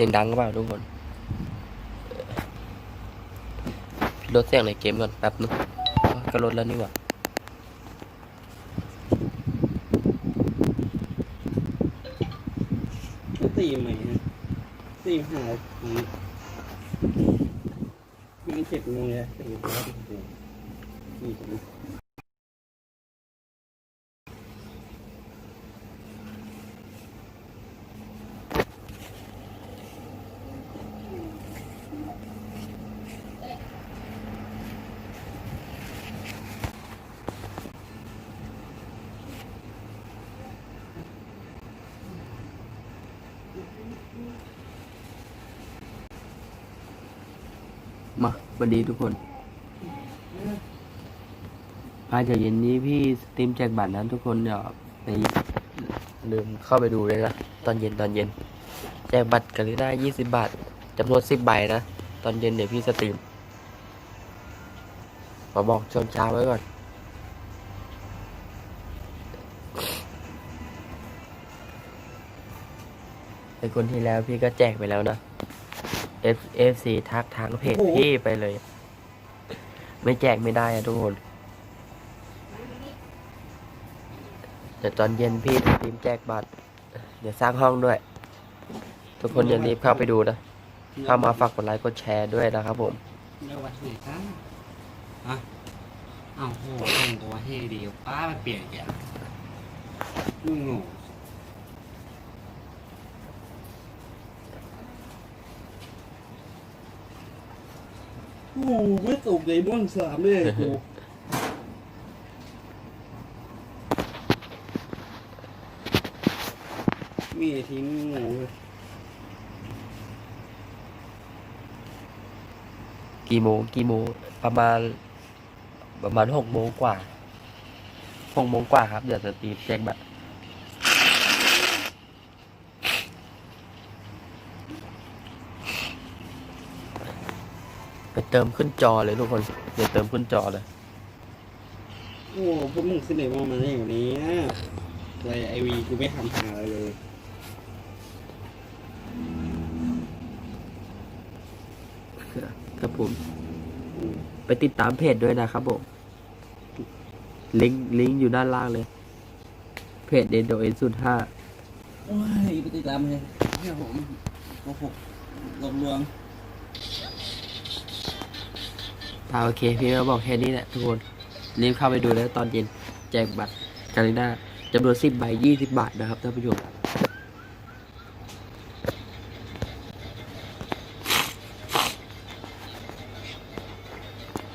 สียงดังก็เปล่าทุกคนพี่ลดเสียงในเกมก่อนแป๊บนึงก็ลดแล้วนี่หว่าตีใหม่ฮะตีหาอืมมันเจ็บงงเลยตีแล้วตี มาสวัสดีทุกคนภายจากเย็นนี้พี่สตรีมแจกบัตรนะทุกคนอย่าไปลืมเข้าไปดูเลยนะ ตอนเย็นตอนเย็น แจกบัตรกันได้ยี่สิบบาทจำนวนสิบใบนะ ตอนเย็นเดี๋ยวพี่สตรีม มาบอกช่วงเช้าไว้ก่อน ในคนที่แล้วพี่ก็แจกไปแล้วนะ F F C ทักทางเพจพี่ไปเลย ไม่แจกไม่ได้อะทุกคนแต่ตอนเย็นพี่จะทีมแจกบัตร เดี๋ยวสร้างห้องด้วย ทุกคนอย่ารีบเข้าไปดูนะเข้ามาฝากกดไลค์กดแชร์ด้วยนะครับผมเรียกว่าไหนกันอะอ้าวโหแต่งตัวให้ดีป้ามาเปลี่ยนแกงง งโอ้โหไม่ตกเลยม่วงสามเลยกูมีทิ้งงูกี่โมงกี่โมงประมาณ ประมาณหกโมงกว่าหกโมงกว่าครับ เดี๋ยวจะตีมแจกบัตร เติมขึ้นจอเลยทุกคนเดี๋ยวเติมขึ้นจอเลย โอ้พวกมึงขึ้นไหนมามาได้อย่างนี้นะอะไรไอวีกูไม่ทำหาอะไรเลยครับผมอืมไปติดตามเพจด้วยนะครับผม ลิงก์ลิงก์อยู่ด้านล่างเลย เพจเดนโดเอ็นสุดห้าโอ้ยไปติดตามเลยเฮ้ยผมโอ้โหหลอกลวง อ่าโอเค พี่ก็บอกแค่นี้แหละทุกคน รีบเข้าไปดูแล้วตอนเย็นแจกบัตรการิน่าจำนวนสิบใบยี่สิบบาทนะครับท่านผู้ชม